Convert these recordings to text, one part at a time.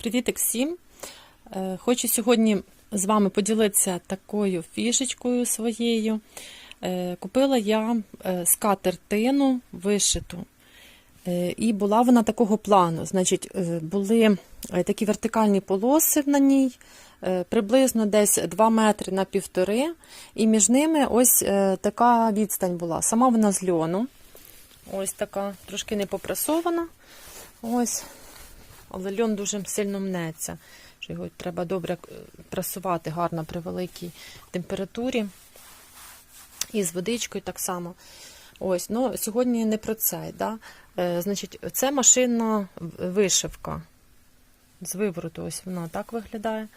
Привітик всім! Е, Хочу сьогодні з вами поділитися такою фішечкою своєю. Е, Купила я е, скатертину вишиту. І була вона такого плану. Значить, були такі вертикальні полоси на ній, приблизно десь 2 метри на півтори, і між ними ось така відстань була. Сама вона з льону. Ось така, трошки не попрасована. Ось. Але льон дуже сильно мнеться. що Його треба добре е, прасувати гарно при великій температурі. І з водичкою так само. Ось, ну сьогодні не про це. Да? Е, значить, це машинна вишивка. З вивороту, ось вона так виглядає.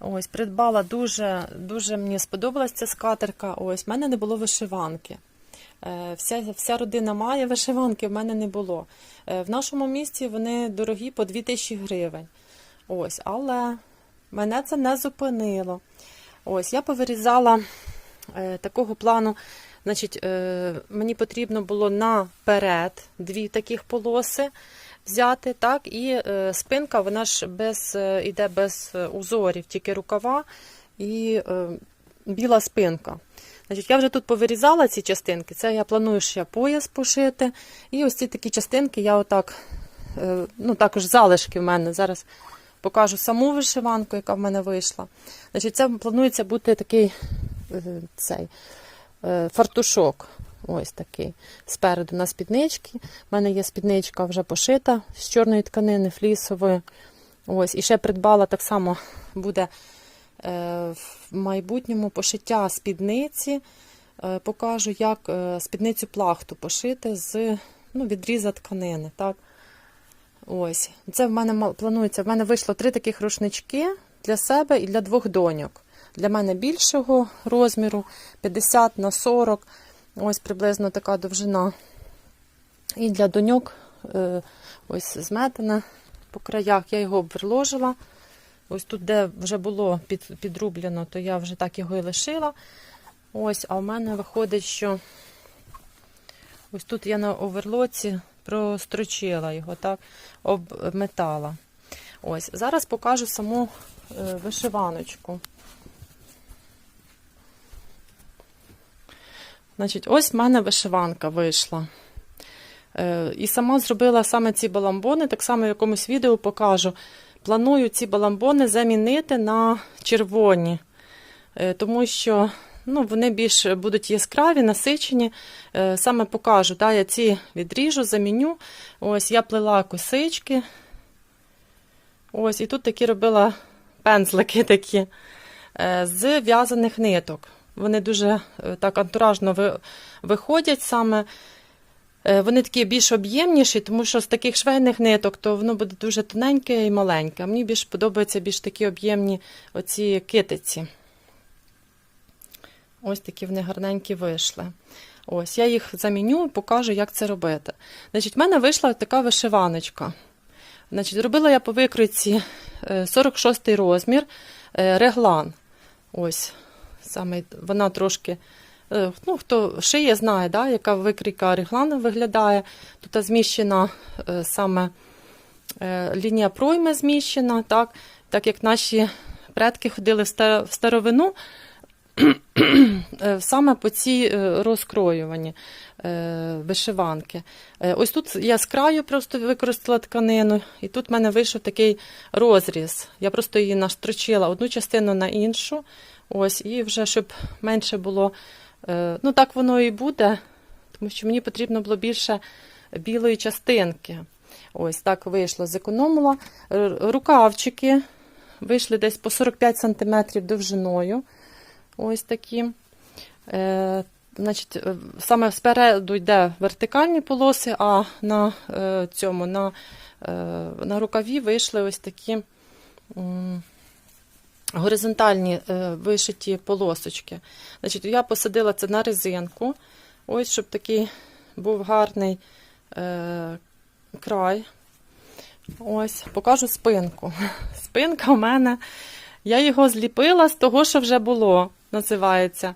Ось, придбала дуже, дуже мені сподобалася ця скатерка. Ось, в мене не було вишиванки. Е, Вся, вся родина має вишиванки, в мене не було. Е, В нашому місті вони дорогі по 2000 гривень. Ось, але мене це не зупинило. Ось, я повирізала е, такого плану. Значить, мені потрібно було наперед дві таких полоси взяти, так, і спинка, вона ж без, е, іде без узорів, тільки рукава і біла спинка. Значить, я вже тут повирізала ці частинки. Це я планую ще пояс пошити. І ось ці такі частинки я отак, е, ну також залишки в мене. Зараз покажу саму вишиванку, яка в мене вийшла. Значить, це планується бути такий е, цей е, фартушок. Ось такий. Спереду на спіднички. У мене є спідничка вже пошита з чорної тканини, флісової. Ось, і ще придбала так само буде в майбутньому пошиття спідниці. Е, покажу, як е, спідницю плахту пошити з ну, відріза тканини. Так? Ось. Це в мене планується. В мене вийшло три таких рушнички для себе і для двох доньок. Для мене більшого розміру 50 на 40. Ось приблизно така довжина. І для доньок е, ось зметана по краях. Я його обверложила. Ось тут, де вже було під, підрублено, то я вже так його і лишила. Ось, а в мене виходить, що ось тут я на оверлоці прострочила його, так, обметала. Ось, зараз покажу саму е, вишиваночку. Значить, ось в мене вишиванка вийшла. Е, і сама зробила саме ці баламбони, так само в якомусь відео покажу. Планую ці баламбони замінити на червоні, е, тому що ну, вони більш будуть яскраві, насичені. Е, Саме покажу, да, я ці відріжу, заміню. Ось я плела косички. Ось, і тут такі робила пензлики такі е, з в'язаних ниток. Вони дуже так антуражно виходять саме. Е, Вони такі більш об'ємніші, тому що з таких швейних ниток то воно буде дуже тоненьке і маленьке. Мені більш подобаються більш такі об'ємні оці китиці. Ось такі вони гарненькі вийшли. Ось, я їх заміню і покажу, як це робити. Значить, в мене вийшла така вишиваночка. Значить, зробила я по викройці е, 46 розмір е, реглан. Ось, саме вона трошки. Е, Ну, хто шиє, знає, да, яка викрійка реглана виглядає. Тут зміщена е, саме е, лінія пройми зміщена, так, так як наші предки ходили в старовину, саме по цій розкроюванні е, вишиванки. Ось тут я з краю просто використала тканину, і тут в мене вийшов такий розріз. Я просто її наштрочила одну частину на іншу. Ось, і вже щоб менше було. Е, Ну, так воно і буде, тому що мені потрібно було більше білої частинки. Ось так вийшло, зекономила. Рукавчики вийшли десь по 45 см довжиною. Ось такі. Е, значить, е, саме спереду йде вертикальні полоси, а на е, цьому, на, е, на рукаві вийшли ось такі м, горизонтальні е, вишиті полосочки. Значить, я посадила це на резинку, ось, щоб такий був гарний е, край. Ось, покажу спинку. Спинка в мене. Я його зліпила з того, що вже було, називається.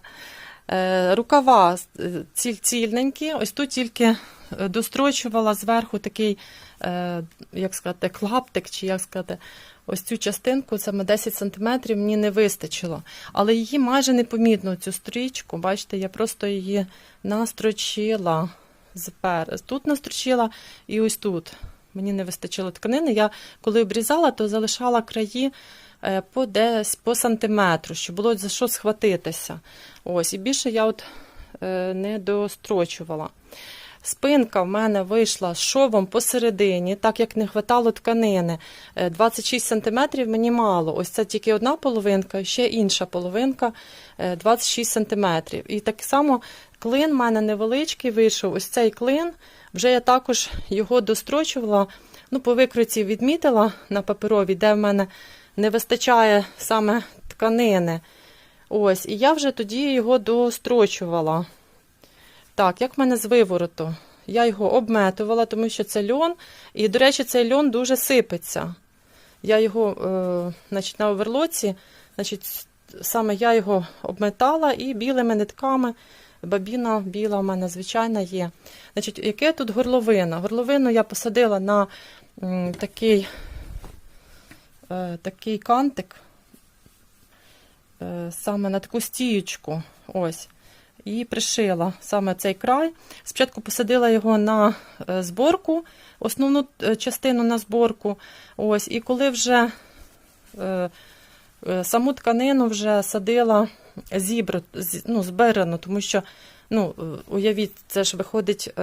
Е, рукава е, ціль- цільненькі, ось тут тільки е, дострочувала зверху такий, е, як сказати, клаптик, чи як сказати, ось цю частинку, саме 10 см, мені не вистачило. Але її майже непомітно, цю стрічку. Бачите, я просто її настрочила. Запер. Тут настрочила і ось тут. Мені не вистачило тканини. Я коли обрізала, то залишала краї е, по десь по сантиметру, щоб було за що схватитися. Ось, і більше я от е, не дострочувала. Спинка в мене вийшла з шовом посередині, так як не хватало тканини. Е, 26 см мені мало. Ось це тільки одна половинка, і ще інша половинка е, 26 см. І так само клин в мене невеличкий вийшов. Ось цей клин. Вже я також його дострочувала. Ну, по викруті відмітила на паперовій, де в мене не вистачає саме тканини. Ось, і я вже тоді його дострочувала. Так, як в мене з вивороту? Я його обметувала, тому що це льон. І, до речі, цей льон дуже сипеться. Я його, е, значить, на оверлоці, значить, саме я його обметала і білими нитками. Бабіна біла в мене, звичайна, є. Значить, яке тут горловина? Горловину я посадила на такий, е, такий кантик, е, саме на таку стіючку. Ось і пришила саме цей край. Спочатку посадила його на е, зборку, основну е, частину на зборку. Ось, і коли вже е, саму тканину вже садила зібра, з- ну, тому що, ну, уявіть, це ж виходить.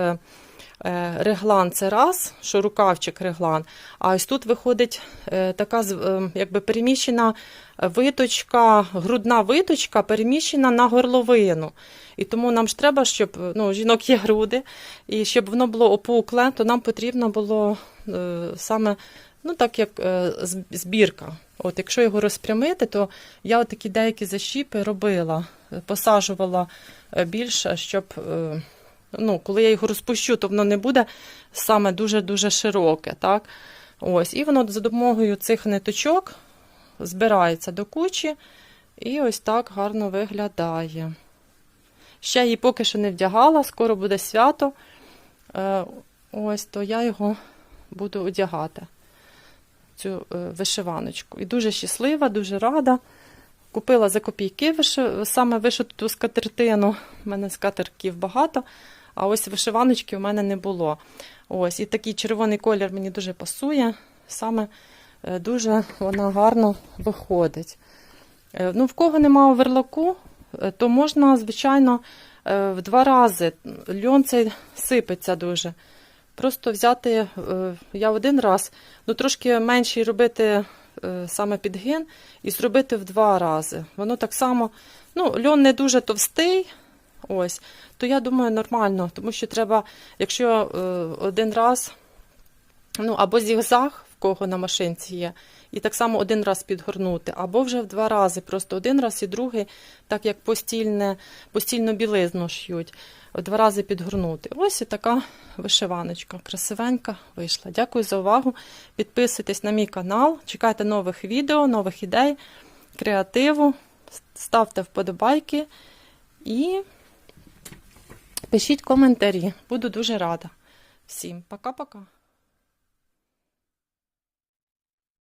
Е, Реглан це раз, що рукавчик реглан. А ось тут виходить е, така е, якби переміщена виточка, грудна виточка переміщена на горловину. І тому нам ж треба, щоб ну, жінок є груди, і щоб воно було опукле, то нам потрібно було саме ну, так як збірка. От, якщо його розпрямити, то я такі деякі защіпи робила, посаджувала е, більше, щоб. Ну, коли я його розпущу, то воно не буде саме дуже-дуже широке. Так? Ось, і воно за допомогою цих ниточок збирається до кучі і ось так гарно виглядає. Ще її поки що не вдягала, скоро буде свято. Е, Ось, то я його буду одягати, цю е, вишиваночку. І дуже щаслива, дуже рада. Купила за копійки саме вишиту скатертину. У мене скатерків багато, а ось вишиваночки у мене не було. Ось, і такий червоний колір мені дуже пасує. Саме е, дуже вона гарно виходить. Е, Ну, в кого немає оверлоку, е, то можна, звичайно, в два рази. Льон цей сипеться дуже. Просто взяти, я один раз, ну трошки менший робити саме підгин і зробити в два рази. Воно так само, ну, льон не дуже товстий, ось, то я думаю, нормально, тому що треба, якщо е, один раз, ну, або зігзаг, в кого на машинці є, і так само один раз підгорнути, або вже в два рази, просто один раз і другий, так як постільне, постільну білизну шьють, в два рази підгорнути. Ось і така вишиваночка, красивенька вийшла. Дякую за увагу. Підписуйтесь на мій канал, чекайте нових відео, нових ідей, креативу, ставте вподобайки і пишіть коментарі. Буду дуже рада. Всім пока-пока.